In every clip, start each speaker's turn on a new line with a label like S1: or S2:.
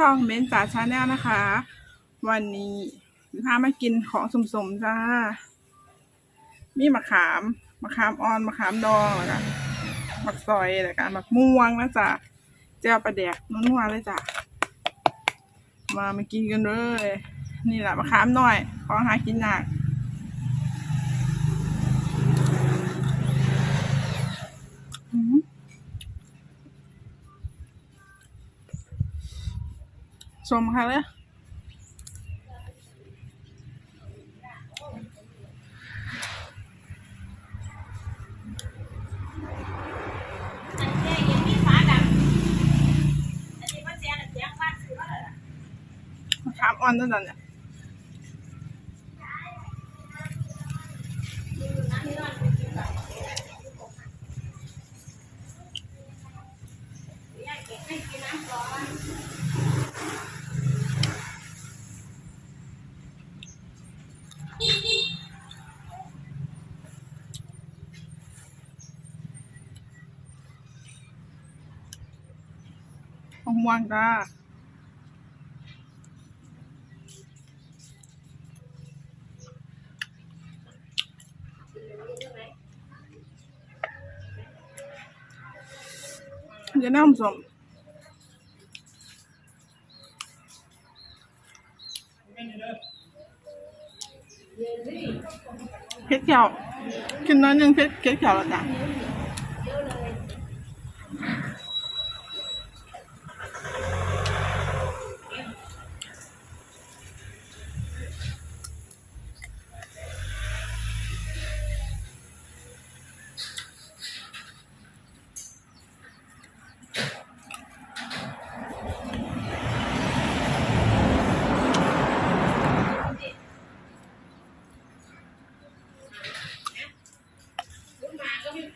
S1: ช่องเบนจ่าชาแนลนะคะ วันนี้พามากินของสมๆจ้า มีมะขาม มะขามอ่อน มะขามดองแล้วก็มักซอยแล้วก็มักม่วงนะจ้ะเจ้าปลาแดกนัวๆเลยจ้ะ มามากินกันเลย นี่แหละมะขามหน่อย ของหากินหนัก ชมค่ะเลยมะขามอ่อนนั่น น่ะเนี่ยมะม่วงจ้าเดี๋ยวน้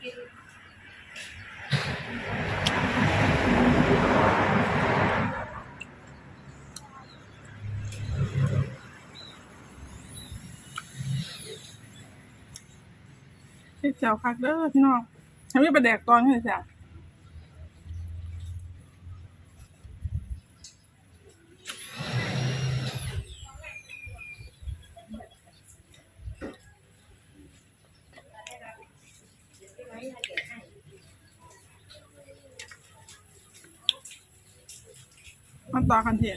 S1: เจ้ะเฮ็ดแจวคักเด้อพี่น้องทำให้ประแดกตอนนี้จ้ะ มาต่อกันที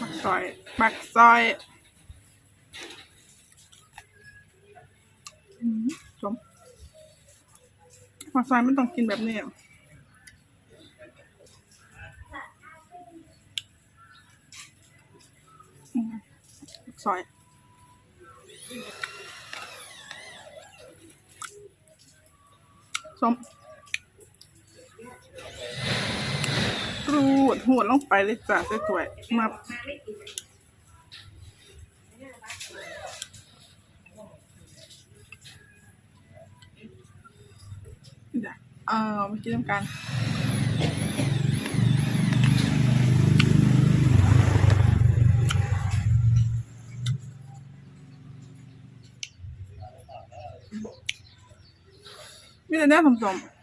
S1: ปักซอย ปักซอยอืมชมปักซอยมันต้องกินแบบนี้อะอืมซอยส้ม รูดหัวดลงไปเลยจ้ะสวยๆมาเดี๋ยวเออมากินน้ำกันมีแต่เนื้อสมๆ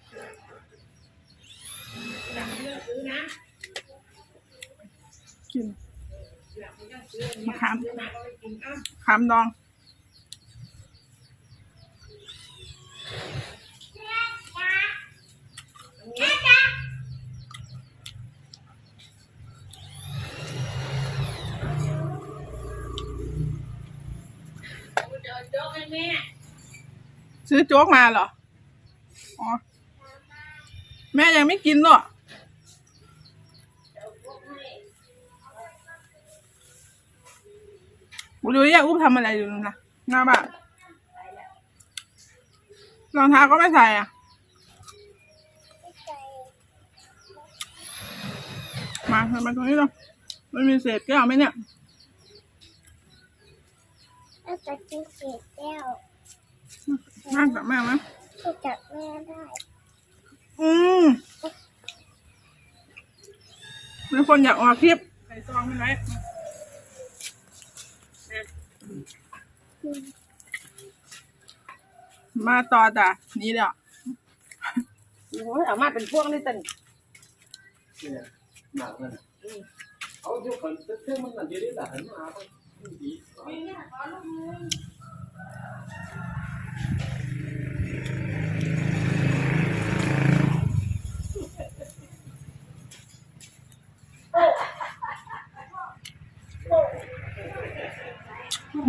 S1: กินมะขามขามดองซื้อโจ๊กมาเหรอ อ๋อ แม่ยังไม่กินเนอ ดูดิอยากอุ้มทำอะไรอยู่นะหน้าบ้านรองเท้าก็ไม่ใส่อะ มาทำมาตรงนี้เนาะมันมีเศษแก้วไหมเนี่ย
S2: น่าจะกินเศษแก้ว
S1: นั่งกับแม่ไหม
S2: ที่จับแม่ได้
S1: อืมมีคนอยากออกคลิปใส่ซองไปไหม มาต่อจ้ะนี่เดี๋ยว
S3: โอ้ยเอามาเป็นพวงนี่ตัน
S4: เนี่ยหนักเลย
S3: เอาอยู่คนเครื่องมันนั่นดีได้แต่หันมาไปดี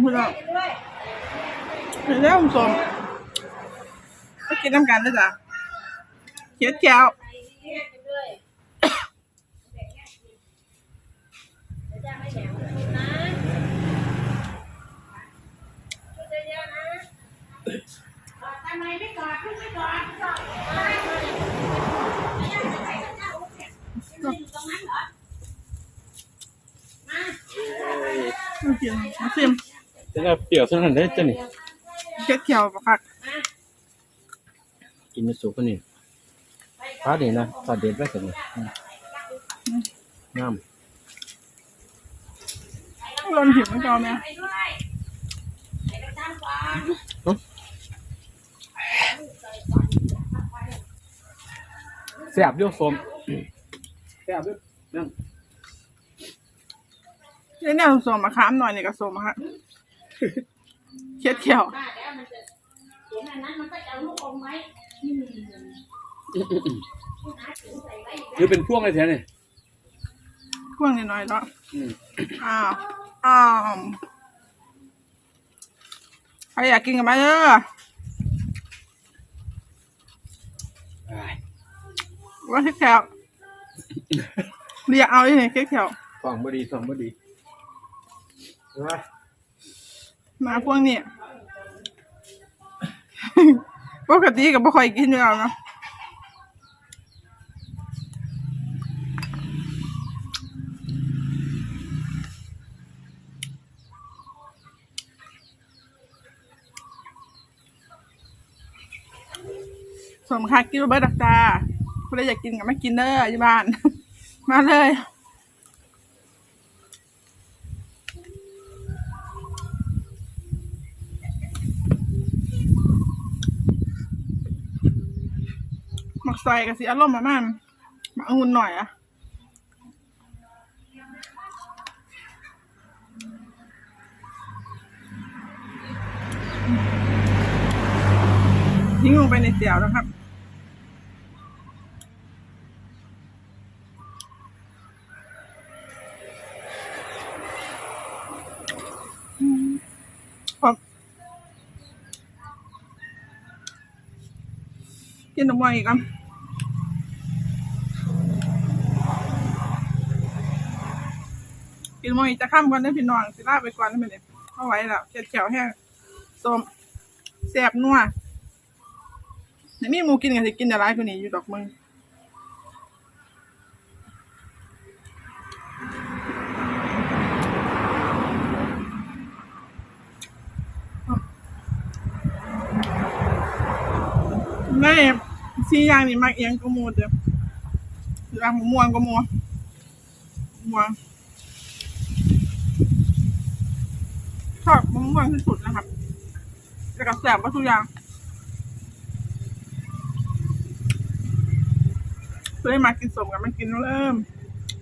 S1: คุณน้องเห็นแล้วคุณผู้ชมก็กิ นน้ำกันนะจ๊ะเขียดแก้วมากินมาชิม
S3: จะได้เปรี้ยวเท่านั้นได้จ้ะนี่
S1: เขียดแก้วปะคัก
S3: กินไม่สุกก็นี่ฟ้าดีนะฟ้าเด็ดไว้กันนี่งาม
S1: รนหิวมันจอไหม
S3: แซ่บอยู่สมแซ่บอยู่นั่น
S1: นี่เนี่ยสมมะขามหน่อยนี่ก็สมอะค่ะเขียดแก้ว
S3: ห รือเป็นพวงอะไรแท้นี่
S1: พวกนิดหน่อยๆเนาะ
S3: อืม
S1: อ้าวอ้าวใครอยากกินกันไหมเด้อ
S3: อ้าย
S1: ว่าเขียดแก้วเรียกเอาที่ไหนเขียดแก้ว
S3: ฟังบ่ดีฟังบ่ดีเห็นไหม
S1: มาพวกนี้ ปกติก็บ่ค่อยกินอยู่แล้วเนาะสมค่ะกินเบิร์ดดักจาคนใดอยากกินก็มากินเด้ออยู่บ้าน มาเลย ซอยกับสีอารมณ์ประมาณมักองุ่นหน่อยอะทิ้งลงไปในเสี่ยวนะครับอืมครับกินน้ำมันอีกอะ กินมันอีกจะข้ามกันได้พี่น้องสิลาไปก่อนได้ไหมเนี่ยเอาไว้แล้วเจ็ดแถวแห้งส้มแซ่บนัวเดี๋ยมีหมูกินกันสิกินแต่ร้ายกว่านี้อยู่ดอกมึงแม่ซีอย่างนี่มักเอียงก็มูเด้อรังม่วงก็มัวม่วง ชอบมะม่วงที่สุดนะครับแต่กับแสบว่าทุกอย่างเพื่อมากินสมกันมันกินเริ่ม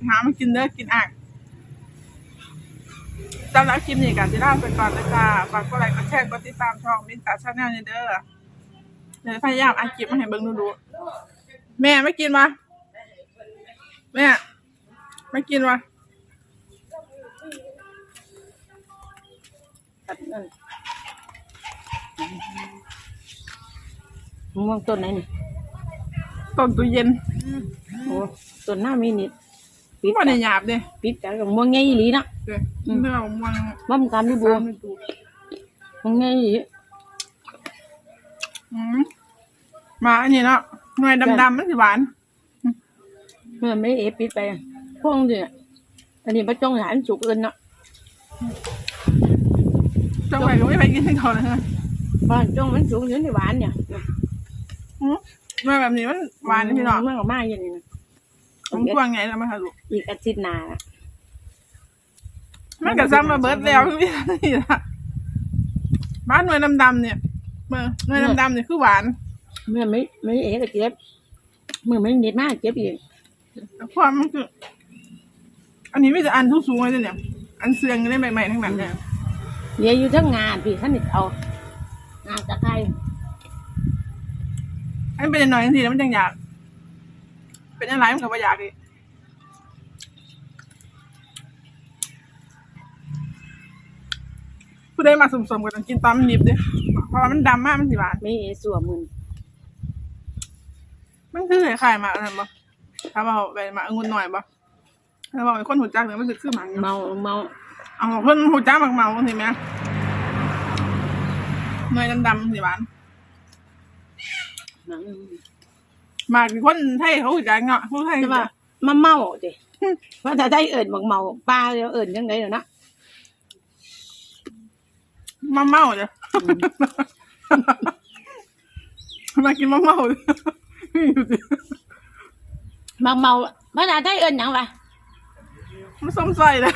S1: หามากินเด้อกินอ่างสำหรับคลิปนี้กันที่ลาไปก่อนเลยจ้าฝากกดไลค์กดแชร์กดติดตามช่องมินตาชาแนลเด้อเดี๋ยวพยายามอัดคลิปมาให้เบิ่งดูดูแม่ไม่กินวะแม่ไม่กินวะ
S4: ตัดนั่นมะม่วงต้นไหนนี่
S1: ต้นตู้เย็น
S4: โอ้ต้นหน้ามีนิด
S1: ปิดมันหยาบเด้
S4: ปิดกันกับมะม่วงใหญ่อีหลีนะ
S1: เด้เนื้อม่วง
S4: บ่มกันดูบัว
S1: ม่
S4: วงใหญ่อีหลี
S1: มาอันนี้เนาะหน่วยดำๆมันสิหวาน
S4: เมื่อไม่เอปิดไปพวกนี้อันนี้บ่จ้องหานสุกเอินเนาะ
S1: จังไหวก็ไม่ไปกินที่เขาเลยนะ
S4: บ้านจ้องมันสุกอยู่ในหวานเนี่ย
S1: อืมเมื่อแบบนี้มันหวานนี่พี่น้อง
S4: มันออกมาอย่างนี้นะ
S1: ผมกวางไงแล้วมาค่ะลูก
S4: อีกอาทิตย์หน้าน่ะ
S1: มันก็ซ้ำมาเบิร์ดแล้วพี่นี่ละบ้านหน่วยดำๆเนี่ยเมื่อหน่วยดำๆเนี่ยคือหวาน
S4: เมื่อไม่ไม่เอก็เจ็บเมื่อไม่นิดมากเจ็บอีก
S1: แต่ความมันคืออันนี้ไม่จะอันทุกสูงเลยเนี่ย อันเสืองได้ใหม่ๆทั้งนั้นเลย
S4: เดี๋ยวอยู่ทั้งงานพี่ท่านนี่เอางานตะไคร้
S1: อันนเป็นหน่อยทีแล้วมันจังอยาก เป็นอะไรมันก็บ่อยากดิผู้ใดมาสมๆก็ต้องกินตามนิบดิเพราะว่ามันดำมากมันสิหวาน
S4: ไม่เอสัวมึน
S1: มันคือคล้ายๆหมากอันนั้นบ่ถ้าเอาไปหมากองุ่นหน่อยบ่ถ้าบอกเป็นคนหูจักเนี่ยมันสิคือหมากอยู่
S4: เมาเมา
S1: เอาเพิ่นหูจักหมากเมาเห็นไหมหน่วยดำๆสิหวาน
S4: หนัง
S1: หมากที่คนไทยเขาหูจักเนาะผู้ไทย
S4: แต่ว่ามาเมาจิเพราะถ้าได้เอิญบักเมาป้าเดี๋ยวเอิญยังไงเดี๋ยวนะ
S1: มาเมาเด้อมากินมะเมาเด้ออยู่ดิ
S4: บักเมาภาษาไทยเอิญหยังวะ
S1: มันส้มใส่เลย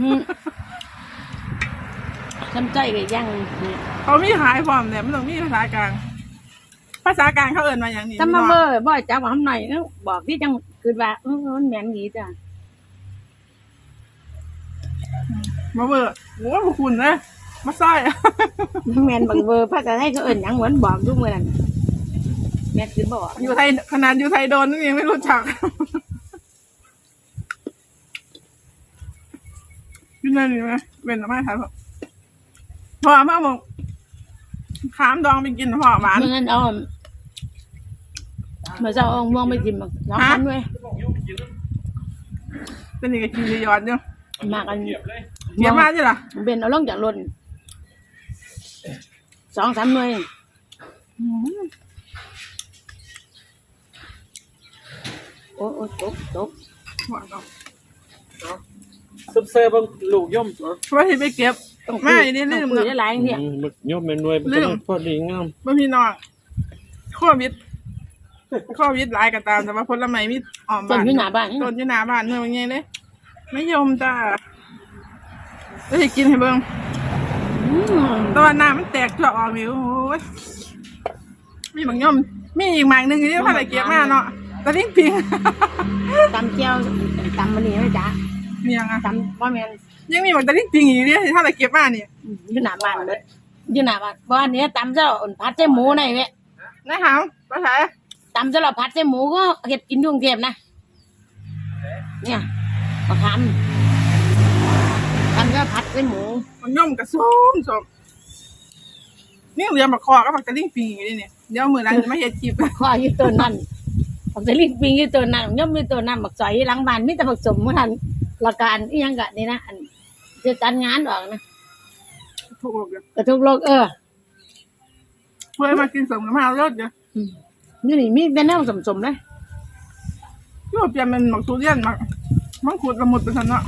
S4: อืมทำใจกับยังนี่
S1: เขามีขายพร้อมเนี่ยมันต้องมีภาษากลาง ภาษากลางเขาเอิ้นมาอย่างนี้
S4: ถ้ามา
S1: พี่
S4: เบ
S1: น้
S4: อ
S1: อง
S4: ร์บ่อยจักว่าทำหน่อยเอ้าบอกที่จังคือว่าเออมันแม่นดีจ้ะ
S1: มาเบอร์โอ้ยพวกคุณนะมาซอย
S4: แม่นบักเบอร์ภาษาไทยก็เอิญหยังเหมือนบอกทุกเมื่อนั้นแม่นคือบอก
S1: อยู่ไทยขนาดอยู่ไทยโดนนี่ยังไม่รู้จัก อยู่นั่นนี่ไหมเป็นหรือไม่ครับพ่อมาบอกขามดองไปกินพ่อหวาน
S4: เมื่อนั้นเอาเมื่อเช้าเอาม่วงไปกินบักน้อง
S1: ฮะ
S4: คันด้วย
S1: เป็นยังไงกินจะยอดเนี่ย
S4: มากัน
S1: เกียบมาใช่หรอ
S4: เป็นเอาลงจากรถสองสามหน่วยโอ้โอ้ตกตก
S1: หวานเอา
S3: ซุปเซอร์เบางลูกย่อมตัว
S1: ว่าที่ไปเก็บ
S4: ต้อง
S1: ไม่
S4: คุย
S1: นี่ลืม
S4: ต้องคุย
S1: เนอะ
S4: ได้หลายอย่างเนี่ย
S3: อืมย่อมเป็นหน่วยมัน
S1: ลื
S3: ก็
S1: ม
S3: พอดีงาม
S1: บางพี่น้องโควิดโควิดหลายก็ตาม แต่ว่าผลไม้มีอ่อม
S4: ต้น
S1: บ้าน
S4: อยู่หน้าบ้าน
S1: ต้นอยู่หน้าบ้านเนื้อมันไงเลยไม่ยอมจ้าแล้วจะกินให้เบิ่ง
S4: อืม
S1: แตะวันน้ำมันแตกจ่อออกมิวโอ้ยมีบางย่อมมีอีกหมากหนึ่งที่พาไปเก็บมาเนาะตะลิ่งปิง
S4: ตำเจียวตำมันนี่ไหมจ๊ะ
S1: นี่ยังอะ
S4: ตำว่าแมน
S1: ยังมีหมากตะลิ่งปิงอีกเนี่ยที่ถ้าไปเก็บมาเนี่ย
S4: อยู่หน้าบ้านเบิดอยู่หน้าบ้านเพราะอันนี้ตำเจ้าอ่อนผัดใส่หมูในเว้ย
S1: นะครับภาษา
S4: ตำเจ้าเราผัดใส่หมูก็เห็ดกินอยุ่กรุงเทพนะเนี่ยมะขามตำเจ้าผัดใส่หมู
S1: บางย่อมกระส้มสมนี่เหลือมาคอก็หมากตะลิ่งปิงอยู่นี่เนี่ยเดี๋ยวมือหลังจะมาเฮ็ดคลิป
S4: ข้ออยู่ตัวนั่นผมจะรีบปิงอยู่ตัวนั้นย่อมอยู่ตัวนั้นบักซอยอยู่หลังบ้านมีแต่บักสมเมื่อทัน ละการอีหยังกะนี่นะอันจะจัดงานออกนะ
S1: ถูกเลย
S4: กระทุกโลกเออ
S1: เพื่อมากินสมกับมาเอารถเดี๋ยว
S4: อืมนี่นี่มีแต่แนวสมๆเลย
S1: ที่ว่าเปลี่ยนเป็นหมักทุเรียนหมักมังคุดละมุดไปทันเนาะ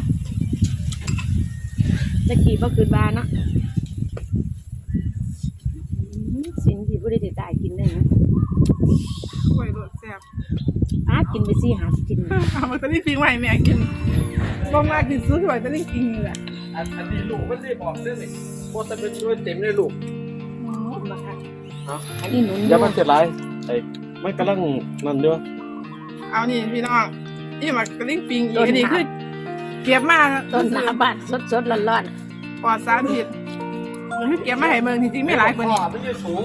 S4: ตะกี้บ่คืนบ้านเนาะอืมสิ่งที่บ่ได้ติดตายกินได้นะ
S1: ช่วยรถแซ่บ
S4: อากินไปสี่หากิน
S1: เอามาตะลิ่งปิงไว้ให้แม่กิน บ่มากินซื้อถ้วยตะลิ่งปิงนี่แหละ
S3: อันอันนี้ลูกมันรีบออกเรื่องนี่โคตรเป็นหน่วยเต็มเลยลูก
S4: มาค่ะ
S3: เนาะ
S4: อันนี้หนุน
S3: อย่ามาเสียไรไอ้มันกำลังนั่นด้วย
S1: เอานี่พี่น้องนี่หมักตะลิ่งปิงอีกอันนี้คือเก็บมา
S4: ต้นหน้าบ้านสดๆร้อน
S1: ปลอดสารพิษมันคือเก็บมาให้เมืองจริงๆไม่หลายกว่านี้
S3: มันอยู่สูง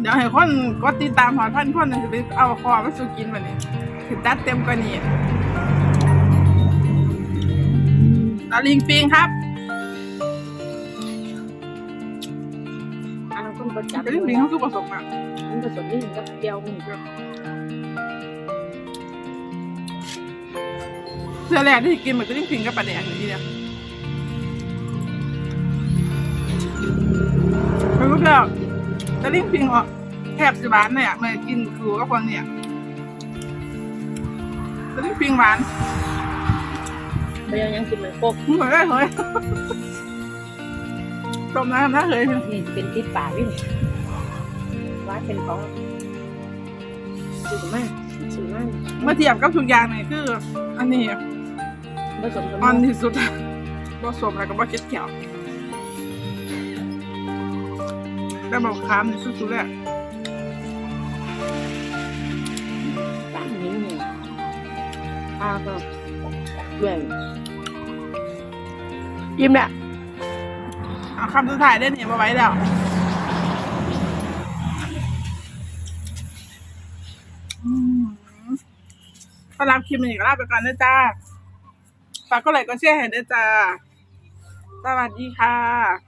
S1: เดี๋ยวให้คนกดติดตามหอท่านคนนึงจะไปเอาคอมาสู่กินวันนี้ คือจัดเต็มกว่านี้ตะลิ่งปิงครับ
S4: ๆอันนั้นคนบ่จับ
S1: ตะลิ่งปิงเขาคือผสมอะ
S4: มันผสมนี่กับเดียวมันก็
S1: เสื้อแรกที่กินเหมือนตะลิ่งปิงกับปลาแดกอย่างนี้เนี่ยมันก็แบบตะลิ่งปิงออกแทบจะหวานเนี่ยเมื่อกินครูกับพวกเนี่ย ตะลิ่งปิงหวาน
S4: เดียวยังกินเหมือนโคก
S1: เหมือนได้เลยต้มน้ำนะเลย
S4: นี่เป็นติดปากนี่ว่าเป็นของสื่อมากสื่อมาก
S1: เมื่อเทียบกับทุกอย่างเนี่ยคือ อันนี้
S4: ผสมกับ
S1: อ่อนที่สุดผสมแล้วก็บ่เก็ดเขียวแล้วบอกคามนี่สุดๆแหละ
S4: อาก็เบื่อยิ้มเนี่ย
S1: เอาคำสุดท้ายได้เนี่ยมาไว้แล้วอืมสำหรับคลิปนี้ก็ลาไปก่อนนะจ้าฝากก็ไลค์ก็แชร์ให้ด้วยจ้า สวัสดีค่ะ